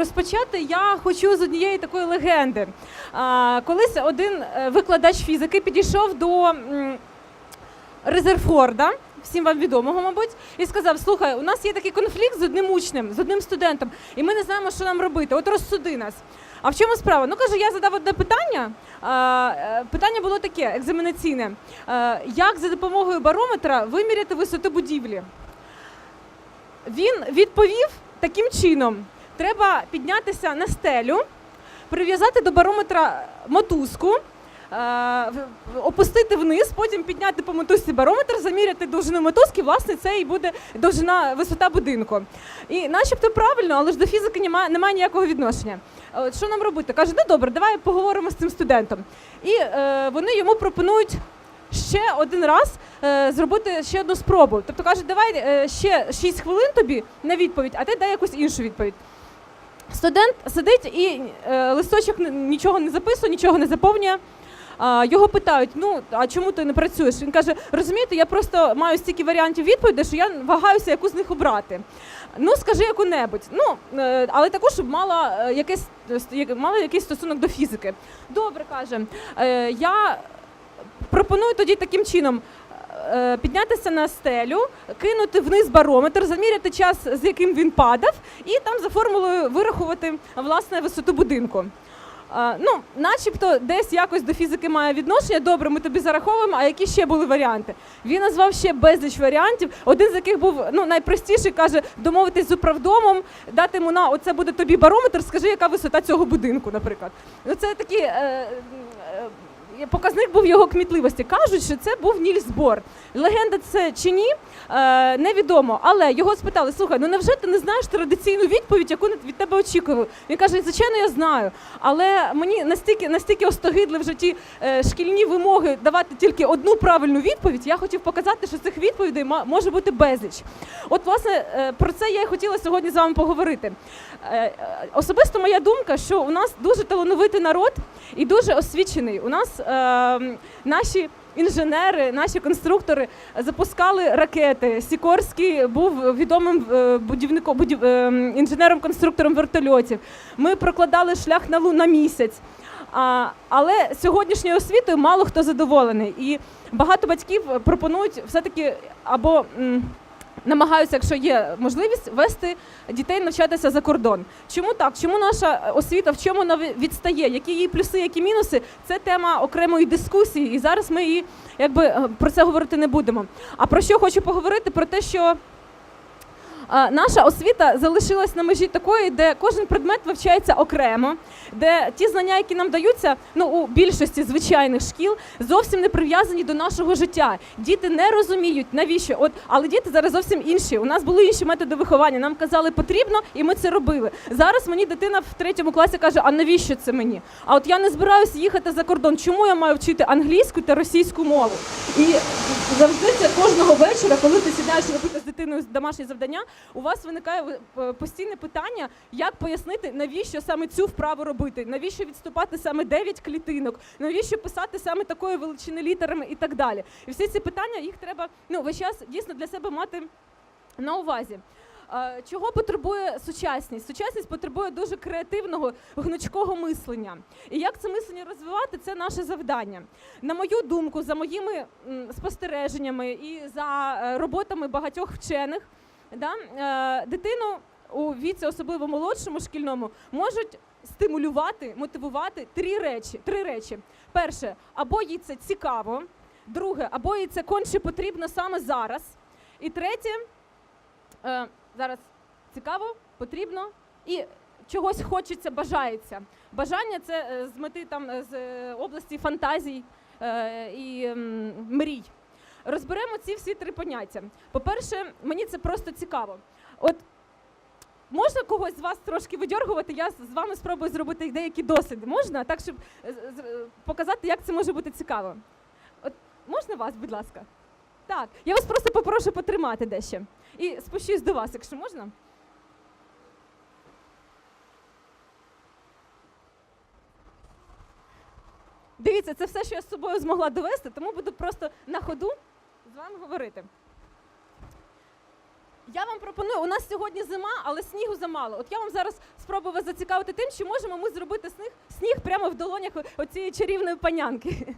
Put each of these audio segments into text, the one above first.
Розпочати я хочу з однієї такої легенди. Колись один е, викладач фізики підійшов до Резерфорда, всім вам відомого, мабуть, і сказав: Слухай, у нас є такий конфлікт з одним учнем, з одним студентом, і ми не знаємо, що нам робити. От розсуди нас. А в чому справа? Ну каже, я задав одне питання. Е, питання було таке екзаменаційне: Е, як за допомогою барометра виміряти висоту будівлі? Він відповів таким чином: треба піднятися на стелю, прив'язати до барометра мотузку. е, Опустити вниз, потім підняти по мотузці барометр, заміряти довжину мотузки, власне, це і буде довжина висота будинку. І начебто правильно, але ж до фізики немає, немає ніякого відношення. От що нам робити? Каже, ну добре, давай поговоримо з цим студентом. І е, вони йому пропонують ще один раз е, зробити ще одну спробу. Тобто кажуть, давай е, ще 6 хвилин тобі на відповідь, а ти дай якусь іншу відповідь. Студент сидить і е, листочок нічого не записує, нічого не заповнює. Його питають: ну а чому ти не працюєш? Він каже: розумієте, я просто маю стільки варіантів відповідей, що я вагаюся, яку з них обрати. Ну, скажи яку-небудь. Ну, е, але також щоб мала е, якесь мала якийсь стосунок до фізики. Добре, каже. Я пропоную тоді таким чином. Е, Піднятися на стелю, кинути вниз барометр, заміряти час, з яким він падав, і там за формулою вирахувати власне висоту будинку. Е, Ну, начебто, десь якось до фізики має відношення. Добре, ми тобі зараховуємо. А які ще були варіанти? Він назвав ще безліч варіантів. Один з яких був ну найпростіший, каже, домовитись з управдомом, дати йому на оце буде тобі барометр. Скажи, яка висота цього будинку, наприклад. Ну це такі. Е, Показник був його кмітливості. Кажуть, що це був Нільс Бор. Легенда це чи ні, е, невідомо. Але його спитали: слухай, ну невже ти не знаєш традиційну відповідь, яку від тебе очікували? Він каже, звичайно, я знаю. Але мені настільки настільки остогидли вже ті е, шкільні вимоги давати тільки одну правильну відповідь. Я хотів показати, що цих відповідей може бути безліч. От, власне, е, про це я й хотіла сьогодні з вами поговорити. Е, е, Особисто моя думка, що у нас дуже талановитий народ і дуже освічений. У нас е, наші. Інженери, наші конструктори запускали ракети. Сікорський був відомим е, будівником, будів, інженером-конструктором вертольотів. Ми прокладали шлях на лу на місяць. А, але сьогоднішньою освітою мало хто задоволений. І багато батьків пропонують все-таки або м, намагаються, якщо є можливість, вести дітей навчатися за кордон. Чому так? Чому наша освіта в чому вона відстає? Які її плюси, які мінуси? Це тема окремої дискусії, і зараз ми її якби е, про це говорити не будемо. А про що хочу поговорити? Про те, що Наша освіта залишилась на межі такої, де кожен предмет вивчається окремо, де ті знання, які нам даються, ну у більшості звичайних шкіл, зовсім не прив'язані до нашого життя. Діти не розуміють, навіщо. От, але діти зараз зовсім інші. У нас були інші методи виховання. Нам казали потрібно, і ми це робили. Зараз мені дитина в третьому класі каже: а навіщо це мені? А от я не збираюся їхати за кордон. Чому я маю вчити англійську та російську мову? І завжди це кожного вечора, коли ти сідаєш робити з дитиною домашнє завдання, у вас виникає е, постійне питання, як пояснити, навіщо саме цю вправу робити, навіщо відступати саме 9 клітинок, навіщо писати саме такої величини літерами і так далі. І всі ці питання їх треба ну весь час дійсно для себе мати на увазі. Чого потребує сучасність? Сучасність потребує дуже креативного гнучкого мислення. І як це мислення розвивати, це наше завдання. На мою думку, за моїми спостереженнями і за е, роботами багатьох вчених, да, е, дитину у віці, особливо молодшому шкільному, можуть стимулювати, мотивувати три речі. Три речі. Перше, або їй це цікаво, друге, або їй це конче потрібно саме зараз. І третє, е, зараз цікаво, потрібно і чогось хочеться, бажається. Бажання це е, з мети там е, з е, області фантазій і мрій. Розберемо ці всі три поняття. По-перше, мені це просто цікаво. От можна когось з вас трошки видьоргувати, я з вами спробую зробити деякі досліди. Можна? Так, щоб показати, як це може бути цікаво. От можна вас, будь ласка? Так, я вас просто попрошу потримати дещо. І спущусь до вас, якщо можна. Дивіться, це все, що я з собою змогла довести, тому буду просто на ходу з вами говорити. Я вам пропоную, у нас сьогодні зима, але снігу замало. От я вам зараз спробую вас зацікавити тим, чи можемо ми зробити сніг, сніг прямо в долонях оцієї чарівної панянки.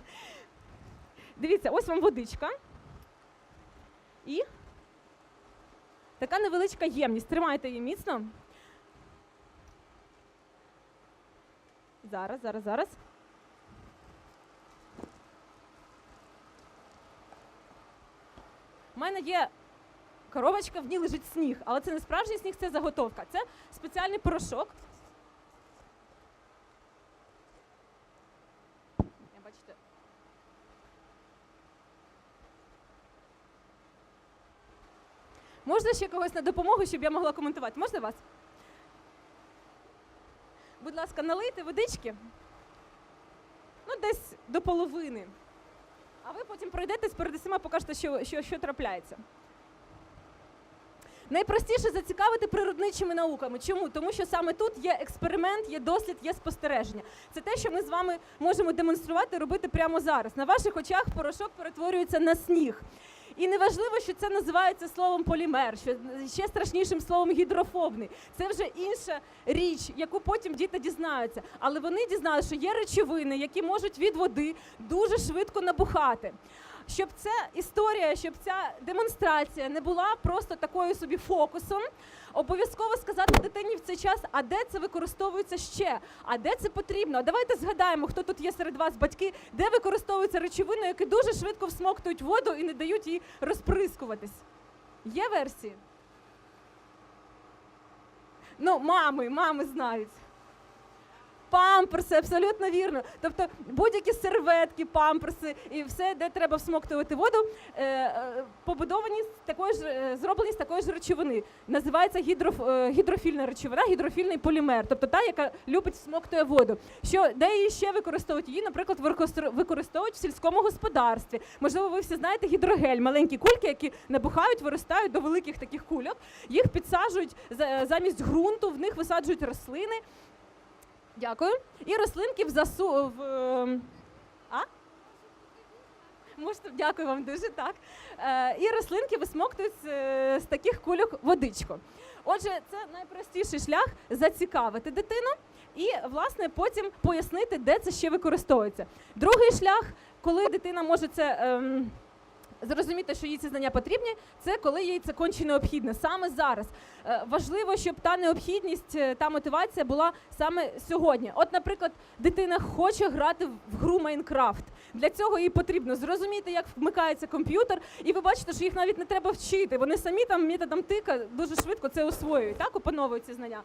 Дивіться, ось вам водичка. І така невеличка ємність. Тримайте її міцно. Зараз, зараз, зараз. У мене є коробочка, в ній лежить сніг, але це не справжній сніг, це заготовка. Це спеціальний порошок. Я бачите. Можна ще когось на допомогу, щоб я могла коментувати? Можна вас? Будь ласка, налийте водички. Ну, десь до половини. А ви потім пройдетесь перед усіма, покажете, що, що, що трапляється. Найпростіше зацікавити природничими науками. Чому? Тому що саме тут є експеримент, є дослід, є спостереження. Це те, що ми з вами можемо демонструвати, робити прямо зараз. На ваших очах порошок перетворюється на сніг. І неважливо, що це називається словом полімер, що ще страшнішим словом гідрофобний. Це вже інша річ, яку потім діти дізнаються. Але вони дізналися, що є речовини, які можуть від води дуже швидко набухати. Щоб ця історія, щоб ця демонстрація не була просто такою собі фокусом, обов'язково сказати дитині в цей час, а де це використовується ще, а де це потрібно. Давайте згадаємо, хто тут є серед вас, батьки, де використовуються речовини, які дуже швидко всмоктують воду і не дають їй розприскуватись. Є версії? Ну, мами, мами знають. Памперси, абсолютно вірно. Тобто будь-які серветки, памперси і все, де треба всмоктувати воду, е, е, побудовані з такої ж е, зроблені з такої ж речовини. Називається гідроф, гідрофільна речовина, гідрофільний полімер, тобто та, яка любить всмоктує воду. Що де її ще використовують? Її, наприклад, використовують в сільському господарстві. Можливо, ви всі знаєте гідрогель, маленькі кульки, які набухають, виростають до великих таких кульок. Їх підсаджують замість ґрунту, в них висаджують рослини. Дякую. І рослинки в засу в. е, А? Можете, дякую вам дуже так. Е, і рослинки висмоктують з, з таких кульок водичку. Отже, це найпростіший шлях зацікавити дитину і, власне, потім пояснити, де це ще використовується. Другий шлях, коли дитина може це. Ем, Зрозуміти, що їй ці знання потрібні, це коли їй це конче необхідне саме зараз. Е, Важливо, щоб та необхідність, е, та мотивація була саме сьогодні. От, наприклад, дитина хоче грати в гру Майнкрафт. Для цього їй потрібно зрозуміти, як вмикається комп'ютер, і ви бачите, що їх навіть не треба вчити. Вони самі там методом тика дуже швидко це освоюють, так опановують ці знання.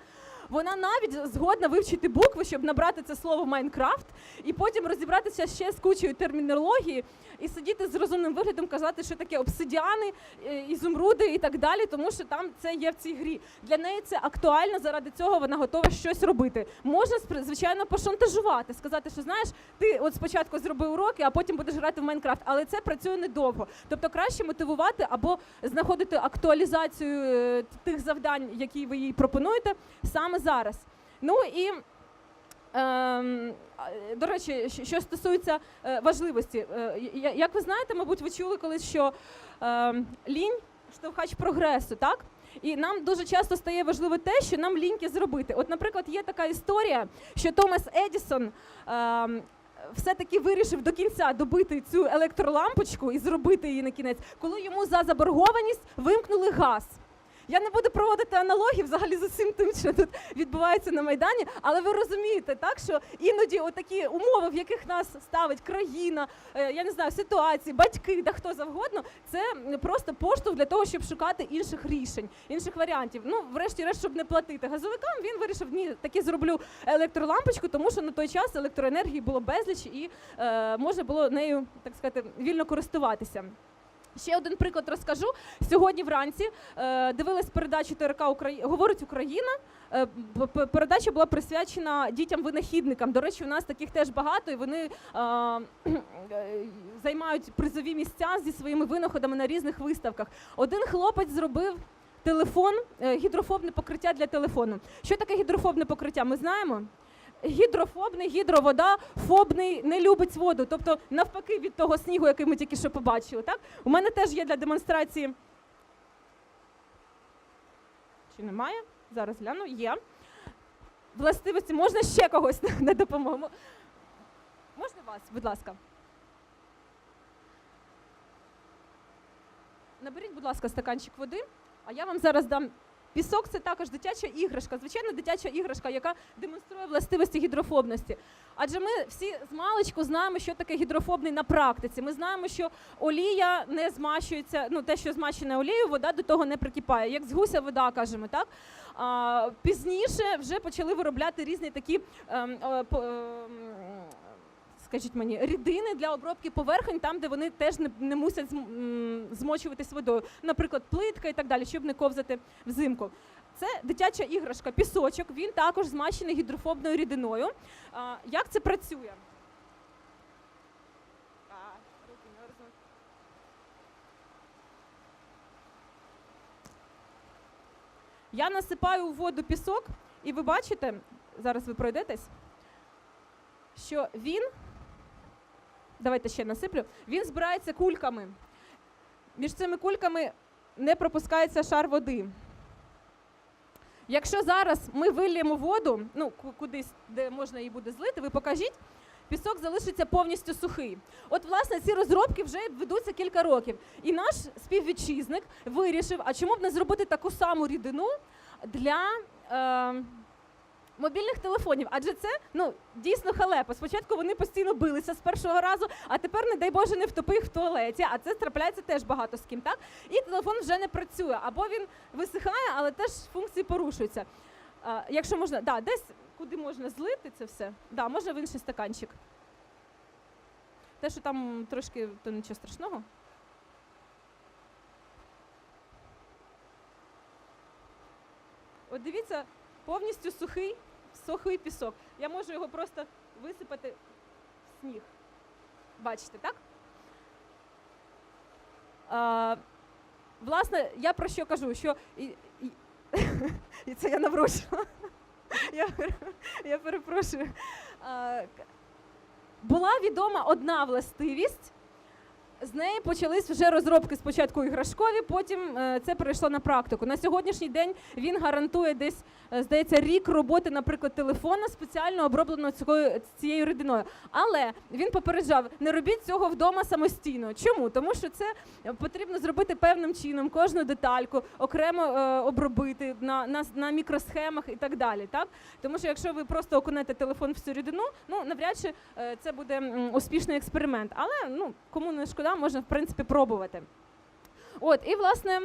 Вона навіть згодна вивчити букви, щоб набрати це слово Майнкрафт, і потім розібратися ще з кучою термінології і сидіти з розумним виглядом, казати, що таке обсидіани, е, ізумруди і так далі, тому що там це є в цій грі. Для неї це актуально, заради цього вона готова щось робити. Можна звичайно пошантажувати, сказати, що знаєш, ти от спочатку зроби уроки, а потім будеш грати в Майнкрафт, але це працює недовго. Тобто краще мотивувати або знаходити актуалізацію е, тих завдань, які ви їй пропонуєте, саме зараз. Ну і Ем, до речі, що стосується е, важливості, е, як ви знаєте, мабуть, ви чули колись, що ем, лінь штовхач прогресу, так? І нам дуже часто стає важливо те, що нам ліньки зробити. От, наприклад, є така історія, що Томас Едісон ем, все-таки вирішив до кінця добити цю електролампочку і зробити її на кінець, коли йому за заборгованість вимкнули газ. Я не буду проводити аналогії взагалі з усім тим, що тут відбувається на Майдані, але ви розумієте, так що іноді отакі умови, в яких нас ставить країна, е, я не знаю, ситуації, батьки, да хто завгодно, це просто поштовх для того, щоб шукати інших рішень, інших варіантів. Ну, врешті-решт, щоб не платити газовикам, він вирішив, ні, таки зроблю електролампочку, тому що на той час електроенергії було безліч і е, можна було нею, так сказати, вільно користуватися. Ще один приклад розкажу. Сьогодні вранці е, дивилась передачу ТРК. Говорить Україна. Е, передача була присвячена дітям-винахідникам. До речі, у нас таких теж багато, і вони е, е, займають призові місця зі своїми винаходами на різних виставках. Один хлопець зробив. Телефон, е, гідрофобне покриття для телефону. Що таке гідрофобне покриття? Ми знаємо? Гідрофобний, гідровода, фобний не любить воду. Тобто, навпаки, від того снігу, який ми тільки що побачили. Так? У мене теж є для демонстрації Чи немає? Зараз гляну. Є. Властивості можна ще когось на допомогу. Можна вас, будь ласка. Наберіть, будь ласка, стаканчик води, а я вам зараз дам. Пісок це також дитяча іграшка, звичайно, дитяча іграшка, яка демонструє властивості гідрофобності. Адже ми всі з маличку знаємо, що таке гідрофобний на практиці. Ми знаємо, що олія не змащується, ну те, що змащене олією, вода до того не прикипає. Як з гуся вода, кажемо, так? А, пізніше вже почали виробляти різні такі. ем, е, по- ем, Скажіть мені, рідини для обробки поверхонь, там, де вони теж не, не мусять змочуватись водою, наприклад, плитка і так далі, щоб не ковзати взимку. Це дитяча іграшка, пісочок. Він також змащений гідрофобною рідиною. А, як це працює? Я насипаю у воду пісок, і ви бачите, зараз ви пройдетесь, що він, давайте ще насиплю, він збирається кульками. Між цими кульками не пропускається шар води. Якщо зараз ми вильємо воду, ну кудись, де можна її буде злити, ви покажіть, пісок залишиться повністю сухий. От, власне, ці розробки вже ведуться кілька років. І наш співвітчизник вирішив, а чому б не зробити таку саму рідину для. Е, Мобільних телефонів, адже це ну дійсно халепа. Спочатку вони постійно билися з першого разу, а тепер, не дай Боже, не втопи їх в туалеті. А це трапляється теж багато з ким, так? І телефон вже не працює, або він висихає, але теж функції порушуються. А, якщо можна, да, десь куди можна злити це все, да, можна в інший стаканчик. Те, що там трошки, то нічого страшного. От дивіться, повністю сухий, сухий пісок. Я можу його просто висипати в сніг. Бачите, так? А, власне, я про що кажу? Що і, і, і це я наврочила. Я, я перепрошую. А, була відома одна властивість. З неї почались вже розробки спочатку іграшкові, потім е, це перейшло на практику. На сьогоднішній день він гарантує десь, е, здається, рік роботи, наприклад, телефона спеціально обробленого цією, рідиною. Але він попереджав, не робіть цього вдома самостійно. Чому? Тому що це потрібно зробити певним чином, кожну детальку окремо е, обробити на, на, на мікросхемах і так далі. Так? Тому що якщо ви просто окунете телефон в цю рідину, ну навряд чи це буде успішний експеримент. Але ну, кому не шкода, можна в принципі пробувати. От, і власне.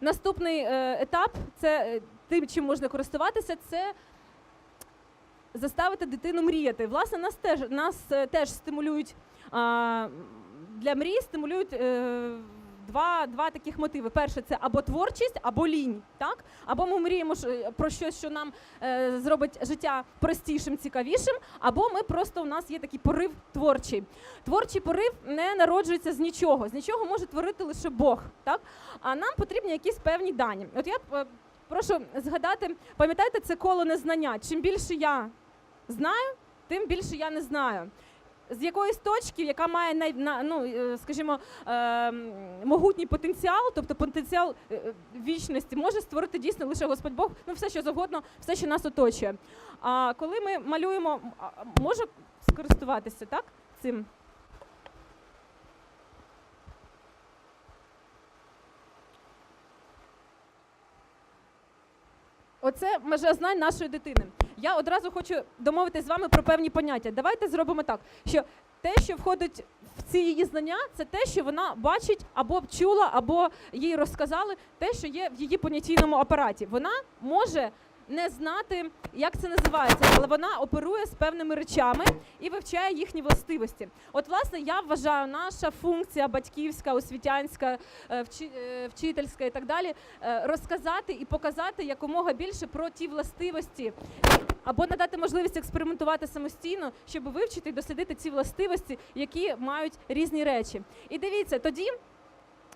Наступний е, етап це е, тим, чим можна користуватися, це заставити дитину мріяти. Власне, нас теж нас е, теж стимулюють а, для мрії, стимулюють. Е, Два, два таких мотиви. Перше це або творчість, або лінь. Так? Або ми мріємо про щось, що нам е, зробить життя простішим, цікавішим, або ми просто у нас є такий порив творчий. Творчий порив не народжується з нічого. З нічого може творити лише Бог. Так? А нам потрібні якісь певні дані. От я е, прошу згадати, пам'ятаєте, це коло незнання. Чим більше я знаю, тим більше я не знаю. З якоїсь точки, яка має най, на, ну, е, скажімо, е, могутній потенціал, тобто потенціал е, е, вічності, може створити дійсно лише Господь Бог, ну все що завгодно, все, що нас оточує. А коли ми малюємо, може скористуватися так, цим? Оце межа знань нашої дитини. Я одразу хочу домовитись з вами про певні поняття. Давайте зробимо так, що те, що входить в ці її знання, це те, що вона бачить або чула, або їй розказали, те, що є в її понятійному апараті. Вона може не знати, як це називається, але вона оперує з певними речами і вивчає їхні властивості. От, власне, я вважаю, наша функція батьківська, освітянська, е, е, вчительська і так далі, е, розказати і показати якомога більше про ті властивості, або надати можливість експериментувати самостійно, щоб вивчити і дослідити ці властивості, які мають різні речі. І дивіться, тоді,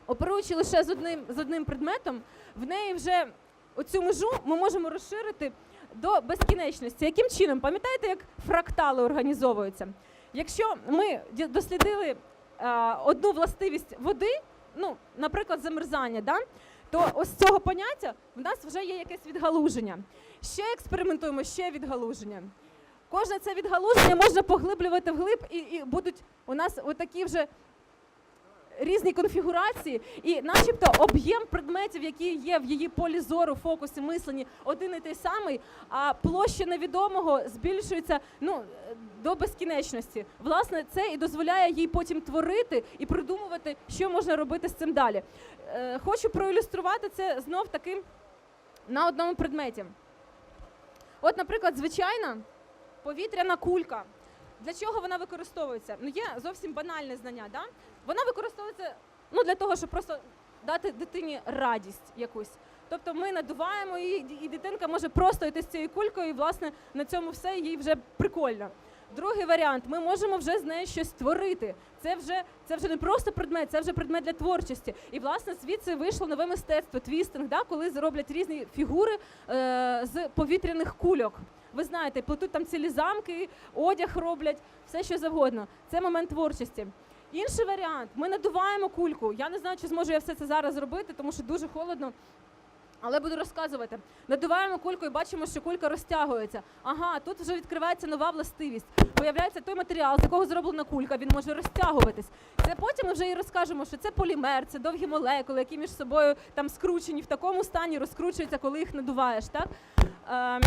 оперуючи лише з одним, з одним предметом, в неї вже оцю межу ми можемо розширити до безкінечності. Яким чином? Пам'ятаєте, як фрактали організовуються? Якщо ми дослідили е, одну властивість води, ну, наприклад, замерзання, да? то ось цього поняття в нас вже є якесь відгалуження. Ще експериментуємо, ще відгалуження. Кожне це відгалуження можна поглиблювати вглиб, і, і будуть у нас отакі вже різні конфігурації, і начебто об'єм предметів, які є в її полі зору, фокусі, мисленні, один і той самий, а площа невідомого збільшується ну, до безкінечності. Власне, це і дозволяє їй потім творити і придумувати, що можна робити з цим далі. Е, Хочу проілюструвати це знов таки на одному предметі. От, наприклад, звичайна повітряна кулька. Для чого вона використовується? Ну, є зовсім банальне знання. Да? Вона використовується ну, для того, щоб просто дати дитині радість якусь. Тобто ми надуваємо її, і дитинка може просто йти з цією кулькою, і власне на цьому все їй вже прикольно. Другий варіант: ми можемо вже з нею щось створити. Це вже це вже не просто предмет, це вже предмет для творчості. І власне звідси вийшло нове мистецтво, твістинг, да, коли зроблять різні фігури е, з повітряних кульок. Ви знаєте, плетуть там цілі замки, одяг роблять, все що завгодно. Це момент творчості. Інший варіант: ми надуваємо кульку. Я не знаю, чи зможу я все це зараз зробити, тому що дуже холодно. Але буду розказувати. Надуваємо кульку і бачимо, що кулька розтягується. Ага, тут вже відкривається нова властивість. Виявляється, той матеріал, з якого зроблена кулька, він може розтягуватись. Це потім ми вже і розкажемо, що це полімер, це довгі молекули, які між собою там скручені в такому стані, розкручуються, коли їх надуваєш. Так? Ем,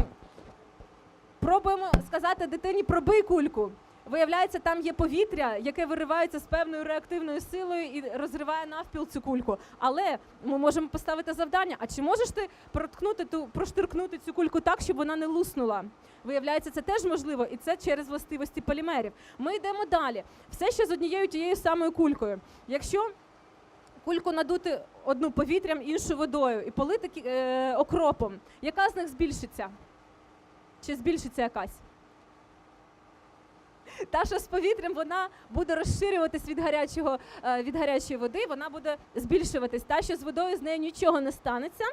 пробуємо сказати дитині пробий кульку. Виявляється, там є повітря, яке виривається з певною реактивною силою і розриває навпіл цю кульку. Але ми можемо поставити завдання: а чи можеш ти проткнути ту проштиркнути цю кульку так, щоб вона не луснула? Виявляється, це теж можливо, і це через властивості полімерів. Ми йдемо далі. Все ще з однією тією самою кулькою. Якщо кульку надути одну повітрям, іншу водою і полити е, окропом, яка з них збільшиться? Чи збільшиться якась? Та, що з повітрям вона буде розширюватись від гарячого е, від гарячої води, вона буде збільшуватись. Та, що з водою з нею нічого не станеться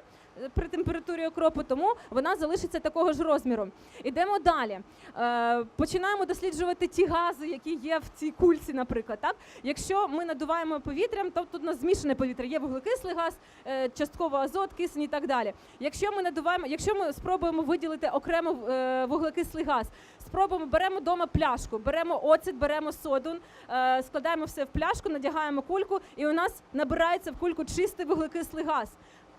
при температурі окропу, тому вона залишиться такого ж розміру. Ідемо далі. Е, Починаємо досліджувати ті гази, які є в цій кульці, наприклад. Так? Якщо ми надуваємо повітрям, то тут у нас змішане повітря, є вуглекислий газ, е, частково азот, кисень і так далі. Якщо ми надуваємо, якщо ми спробуємо виділити окремо е, вуглекислий газ, спробуємо, беремо вдома пляшку, беремо оцет, беремо соду, е, складаємо все в пляшку, надягаємо кульку, і у нас набирається в кульку чистий вуглекислий газ.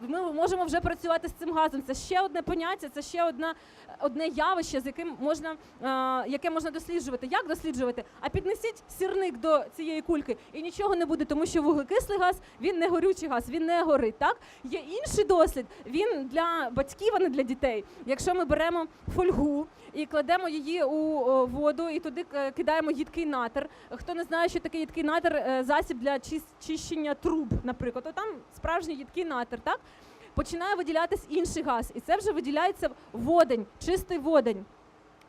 Ми можемо вже працювати з цим газом. Це ще одне поняття, це ще одна, одне явище, з яким можна, е, яке можна досліджувати. Як досліджувати? А піднесіть сірник до цієї кульки і нічого не буде, тому що вуглекислий газ він не горючий газ, він не горить. Так є інший дослід. Він для батьків, а не для дітей. Якщо ми беремо фольгу і кладемо її у воду, і туди е, кидаємо їдкий натер. Хто не знає, що таке їдкий натр, е, засіб для чищення труб, наприклад, то там справжній їдкий натер, так? Починає виділятись інший газ, і це вже виділяється водень, чистий водень.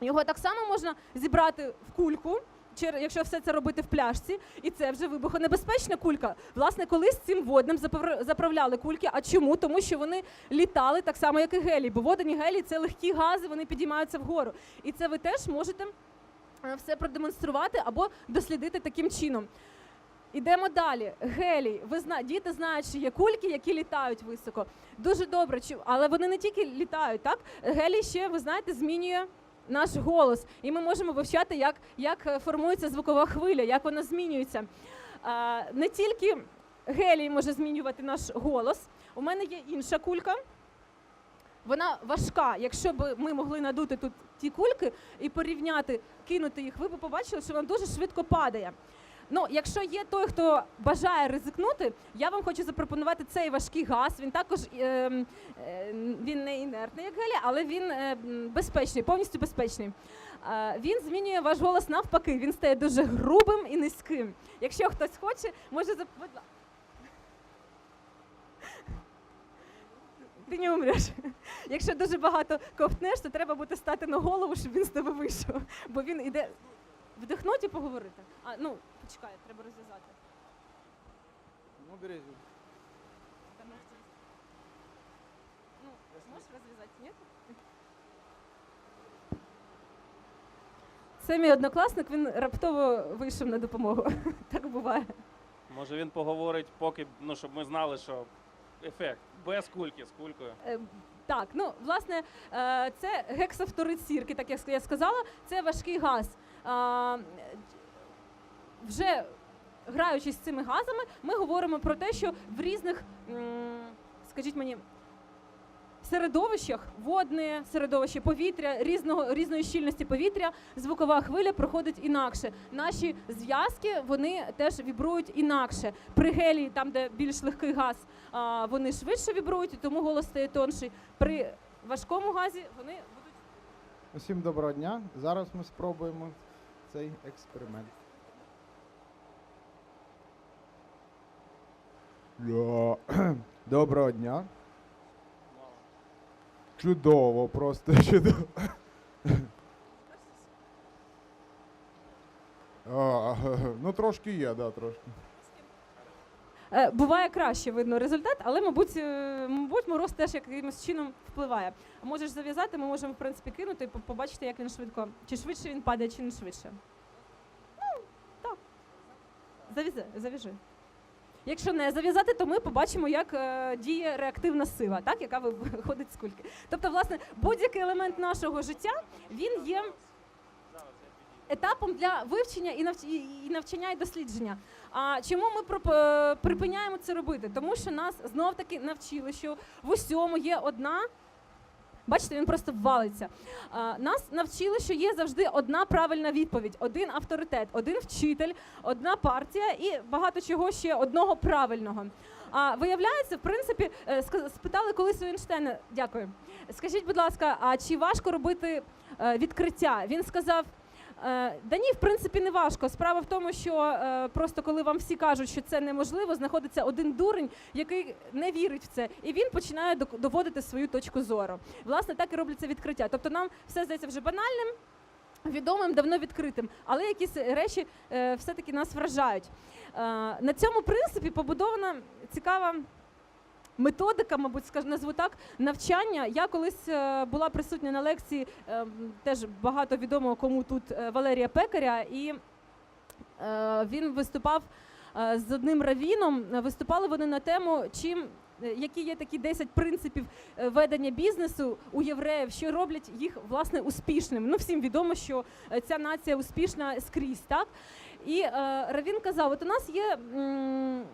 Його так само можна зібрати в кульку, якщо все це робити в пляшці, і це вже вибухонебезпечна кулька. Власне, колись цим водним заправляли кульки. А чому? Тому що вони літали так само, як і гелій. Бо водень і гелій це легкі гази, вони підіймаються вгору. І це ви теж можете е, все продемонструвати або дослідити таким чином. Ідемо далі. Гелій. Ви зна... діти знають, що є кульки, які літають високо. Дуже добре, але вони не тільки літають, так? Гелій ще, ви знаєте, змінює наш голос. І ми можемо вивчати, як, як е, формується звукова хвиля, як вона змінюється. Не тільки гелій може змінювати наш голос. У мене є інша кулька. Вона важка. Якщо б ми могли надути тут ті кульки і порівняти, кинути їх, ви б побачили, що вона дуже швидко падає. Ну, якщо є той, хто бажає ризикнути, я вам хочу запропонувати цей важкий газ. Він також е, е, він не інертний, як гелій, але він е, безпечний, повністю безпечний. Е, він змінює ваш голос навпаки. Він стає дуже грубим і низьким. Якщо хтось хоче, може зап... Ти не умреш. Якщо дуже багато ковтнеш, то треба буде стати на голову, щоб він з тебе вийшов. Бо він іде вдихнути і поговорити. А ну почекай, треба розв'язати. Ну, бери. Там можете- Ну, можеш розв'язати? Ні? Це мій однокласник, він раптово вийшов на допомогу. Так буває. Може він поговорить, поки ну щоб ми знали, що ефект. Без кульки, з кулькою. Е, Так, ну власне, е, це гексафторид сірки, так як я сказала, це важкий газ. А, Вже граючись з цими газами, ми говоримо про те, що в різних, скажіть мені, середовищах, водне середовище, повітря, різного, різної щільності повітря, звукова хвиля проходить інакше. Наші зв'язки вони теж вібрують інакше. При гелії, там, де більш легкий газ, вони швидше вібрують, тому голос стає тонший. При важкому газі вони будуть. Усім доброго дня. Зараз ми спробуємо цей експеримент. Доброго дня. Чудово, просто чудово. Ну трошки є, да, трошки. Е, Буває краще видно результат, але, мабуть, е, мабуть, мороз теж якимось чином впливає. Можеш зав'язати, ми можемо в принципі кинути і по- побачити, як він швидко, чи швидше він падає, чи не швидше. Ну, так. Зав'язи, зав'яжи. Якщо не зав'язати, то ми побачимо, як е, діє реактивна сила, так, яка виходить з кульки. Тобто, власне, будь-який елемент нашого життя він є етапом для вивчення і навч- і- і навчання і дослідження. А чому ми припиняємо це робити? Тому що нас знов таки навчили, що в усьому є одна. Бачите, він просто валиться. Нас навчили, що є завжди одна правильна відповідь, один авторитет, один вчитель, одна партія і багато чого ще одного правильного. А виявляється, в принципі, е, спитали колись у Ейнштейна, дякую. Скажіть, будь ласка, а чи важко робити е, відкриття? Він сказав. Е, Да ні, в принципі, не важко. Справа в тому, що е, просто коли вам всі кажуть, що це неможливо, знаходиться один дурень, який не вірить в це, і він починає доводити свою точку зору. Власне, так і робляться відкриття. Тобто нам все здається вже банальним. Відомим, давно відкритим, але якісь речі е, все-таки нас вражають. На цьому принципі побудована цікава методика, мабуть, скажу, назву так, навчання. Я колись е, була присутня на лекції, е, теж багато відомого кому тут е, Валерія Пекаря, і він виступав з одним равіном. Виступали вони на тему, чим. Які є такі 10 принципів ведення бізнесу у євреїв, що роблять їх власне успішними? Ну всім відомо, що ця нація успішна скрізь, так? І е, Равін казав: от у нас є м,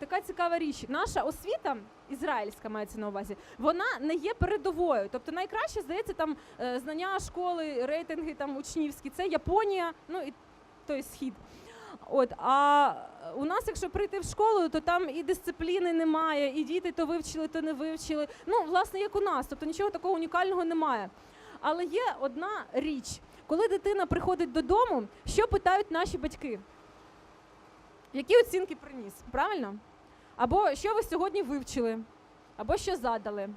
така цікава річ. Наша освіта, ізраїльська мається на увазі, вона не є передовою. Тобто найкраще здається там е, знання школи, рейтинги там учнівські. Це Японія, ну і той схід. От, а у нас, якщо прийти в школу, то там і дисципліни немає, і діти то вивчили, то не вивчили. Ну, власне, як у нас, тобто нічого такого унікального немає. Але є одна річ, коли дитина приходить додому, що питають наші батьки? Які оцінки приніс? Правильно? Або що ви сьогодні вивчили, або що задали.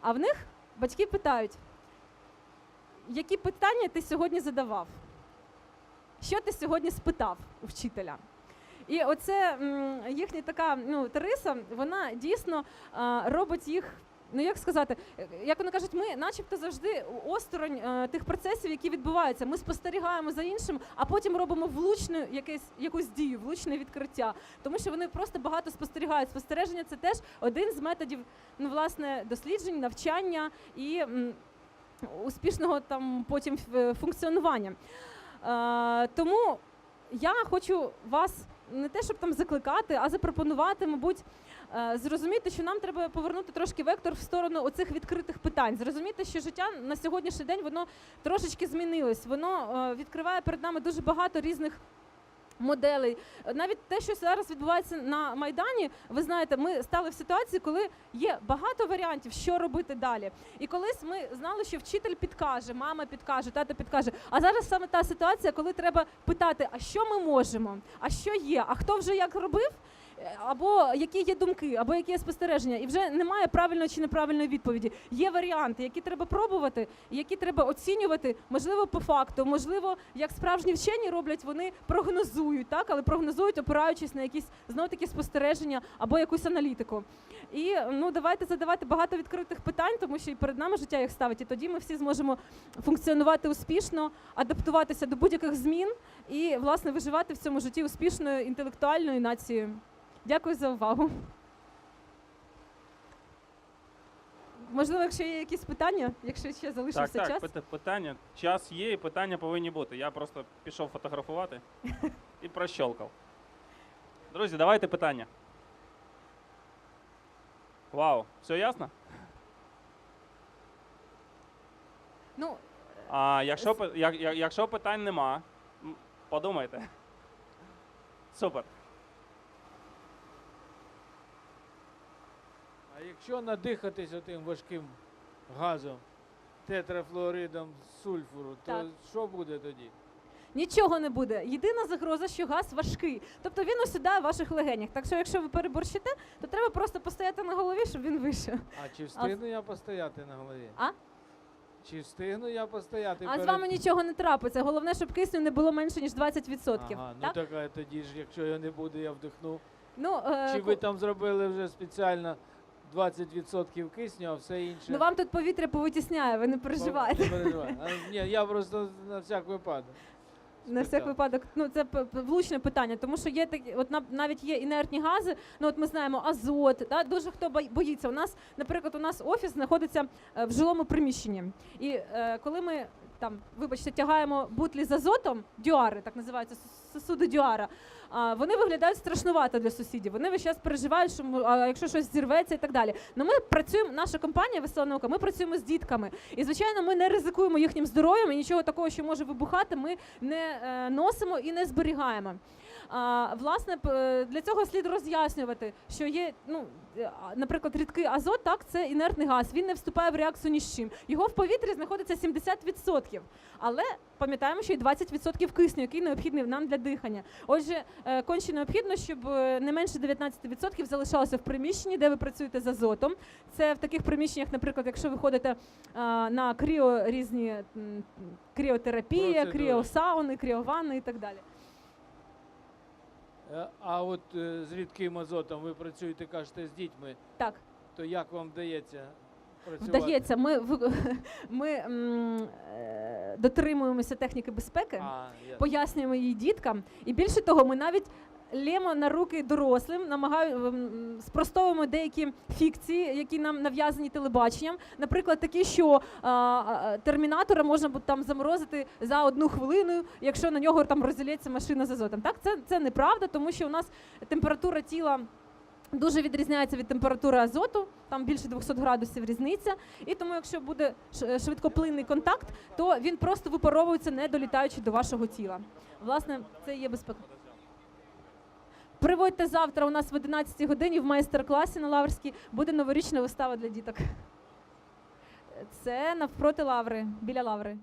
А в них батьки питають, які питання ти сьогодні задавав? Що ти сьогодні спитав у вчителя? І оце їхня така ну, Тариса, вона дійсно робить їх. Ну як сказати, як вони кажуть, ми, начебто, завжди осторонь е, тих процесів, які відбуваються. Ми спостерігаємо за іншим, а потім робимо влучну якесь якусь дію, влучне відкриття. Тому що вони просто багато спостерігають. Спостереження це теж один з методів ну, власне, досліджень, навчання і м, успішного там потім функціонування. Е, тому я хочу вас не те, щоб там закликати, а запропонувати, мабуть, зрозуміти, що нам треба повернути трошки вектор в сторону оцих відкритих питань. Зрозуміти, що життя на сьогоднішній день воно трошечки змінилось. Воно е, відкриває перед нами дуже багато різних. Моделей, навіть те, що зараз відбувається на майдані, ви знаєте, ми стали в ситуації, коли є багато варіантів, що робити далі. І колись ми знали, що вчитель підкаже, мама підкаже, тато підкаже. А зараз саме та ситуація, коли треба питати, а що ми можемо, а що є, а хто вже як робив, Е, або які є думки, або які є спостереження, і вже немає правильної чи неправильної відповіді. Є варіанти, які треба пробувати, які треба оцінювати, можливо, по факту, можливо, як справжні вчені роблять, вони прогнозують, так, але прогнозують, опираючись на якісь знов такі спостереження або якусь аналітику. І ну давайте задавати багато відкритих питань, тому що і перед нами життя їх ставить, і тоді ми всі зможемо функціонувати успішно, адаптуватися до будь-яких змін і власне виживати в цьому житті успішною інтелектуальною нацією. Дякую за увагу. можливо, якщо є якісь питання, якщо ще Так, залишився так, час. пит- питання. Час є і питання повинні бути. Я просто пішов фотографувати і прощолкав. Друзі, давайте питання. Вау, все ясно? Ну, А якщо, пи- як, як, якщо питань нема, м, подумайте. Супер. Якщо надихатись отим важким газом, тетрафлуоридом сульфуру, то Так. що буде тоді? Нічого не буде. Єдина загроза, що газ важкий. Тобто він осідає в ваших легенях. Так що, якщо ви переборщите, то треба просто постояти на голові, щоб він вийшов. А чи встигну я постояти на голові? А? Чи встигну я постояти? А з перед- вами нічого не трапиться. Головне, щоб кисню не було менше ніж 20%. Ага, ну так? так а тоді ж, якщо його не буде, я вдихну. Ну, е, Чи ви там зробили вже спеціально 20% кисню, а все інше? ну вам тут повітря повитісняє, ви не переживайте. А, Ні, я просто на всяк випадок. На всяк випадок, ну це п- п- влучне питання, тому що є такі, от нав- навіть є інертні гази. Ну от ми знаємо азот. Да? Дуже хто бой- боїться. У нас, наприклад, у нас офіс знаходиться е, в жилому приміщенні. І е, коли ми там, вибачте, тягаємо бутлі з азотом, дюари, так називаються сос- сосуди дюара. А вони виглядають страшнувато для сусідів. Вони весь час переживають, що а якщо щось зірветься і так далі. Ну ми працюємо, наша компанія весела наука, ми працюємо з дітками. І звичайно, ми не ризикуємо їхнім здоров'ям і нічого такого, що може вибухати, ми не е, носимо і не зберігаємо. А, власне, е, для цього слід роз'яснювати, що є, ну, наприклад, рідкий азот, так, це інертний газ, він не вступає в реакцію ні з чим. Його в повітрі знаходиться 70%. Але пам'ятаємо, що й 20% кисню, який необхідний нам для дихання. Отже, е, конче необхідно, щоб е, не менше 19% залишалося в приміщенні, де ви працюєте з азотом. Це в таких приміщеннях, наприклад, якщо ви ходите на кріо різні кріотерапія, кріосауни, кріованни і так далі. Е, А от е, з рідким азотом ви працюєте, кажете, з дітьми, Так. то як вам вдається працювати? Вдається, ми, ми м, е, дотримуємося техніки безпеки, А, пояснюємо її діткам. І більше того, ми навіть лємо на руки дорослим, намагаємо спростовуємо деякі фікції, які нам нав'язані телебаченням. Наприклад, такі, що а, термінатора можна буде там заморозити за одну хвилину, якщо на нього там розілється машина з азотом. Так, це, це неправда, тому що у нас температура тіла. Дуже відрізняється від температури азоту, там більше 200 градусів різниця. І тому, якщо буде швидкоплинний контакт, то він просто випаровується, не долітаючи до вашого тіла. Власне, це є безпека. Приводьте завтра у нас в 11 годині в майстер-класі на Лаврській буде новорічна вистава для діток. Це навпроти лаври, біля лаври.